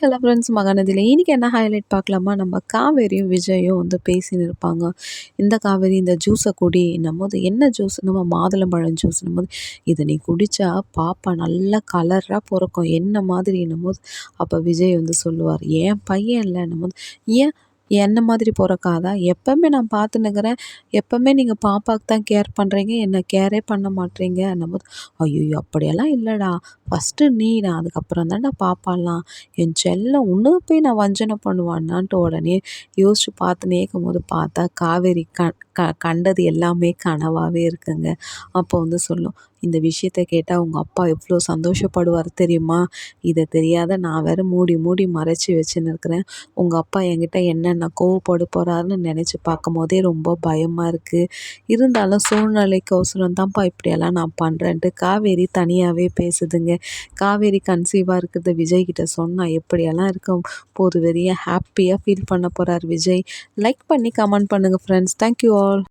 Hello friends மகாநதியில் இன்றைக்கி என்ன highlight பார்க்கலாமா? நம்ம காவேரியும் விஜயும் வந்து பேசின்னு இருப்பாங்க. இந்த காவேரி இந்த ஜூஸை குடி போது என்ன ஜூஸ் நம்ம மாதுளம்பழம் ஜூஸ் நம்ம இதை நீ குடித்தா பாப்பா நல்லா கலராக பிறக்கும். என்ன மாதிரி நம்ம அப்போ விஜய் வந்து சொல்லுவார் ஏன் பையன் இல்லை நம்ம ஏன் என்ன மாதிரி பிறக்காதா எப்போவுமே நான் பார்த்துன்னுக்குறேன் எப்போவுமே நீங்கள் பாப்பாவுக்கு தான் கேர் பண்ணுறீங்க என்ன கேரே பண்ண மாட்டேறீங்க போது ஐயோ அப்படியெல்லாம் இல்லைடா. ஃபஸ்ட்டு நீடா அதுக்கப்புறம் தான்டா பாப்பாலாம். என் செல்லம் இன்னும் போய் நான் வஞ்சனை பண்ணுவான்னான்ட்டு உடனே யோசித்து பார்த்துனே இருக்கும்போது பார்த்தா காவேரி க க கண்டது எல்லாமே கனவாகவே இருக்குங்க. அப்போ வந்து சொல்லும் இந்த விஷயத்த கேட்டால் உங்கள் அப்பா எவ்வளோ சந்தோஷப்படுவார் தெரியுமா? இதை தெரியாத நான் வேறு மூடி மூடி மறைச்சி வச்சுன்னு இருக்கிறேன். உங்கள் அப்பா என்கிட்ட என்னென்ன கோவப்பட போகிறாருன்னு நினச்சி பார்க்கும் போதே ரொம்ப பயமாக இருக்குது இருந்தாலும் சூழ்நிலைக்கோசரம் தான்ப்பா இப்படியெல்லாம் நான் பண்ணுறேன்ட்டு காவேரி தனியாகவே பேசுதுங்க. காவேரி கன்சீவாக இருக்கிறத விஜய் கிட்ட சொன்னால் எப்படியெல்லாம் இருக்கும் போது வெறிய ஹாப்பியாக ஃபீல் பண்ண போகிறார் விஜய். லைக் பண்ணி கமெண்ட் பண்ணுங்கள் ஃப்ரெண்ட்ஸ் தேங்க்யூ ஆல்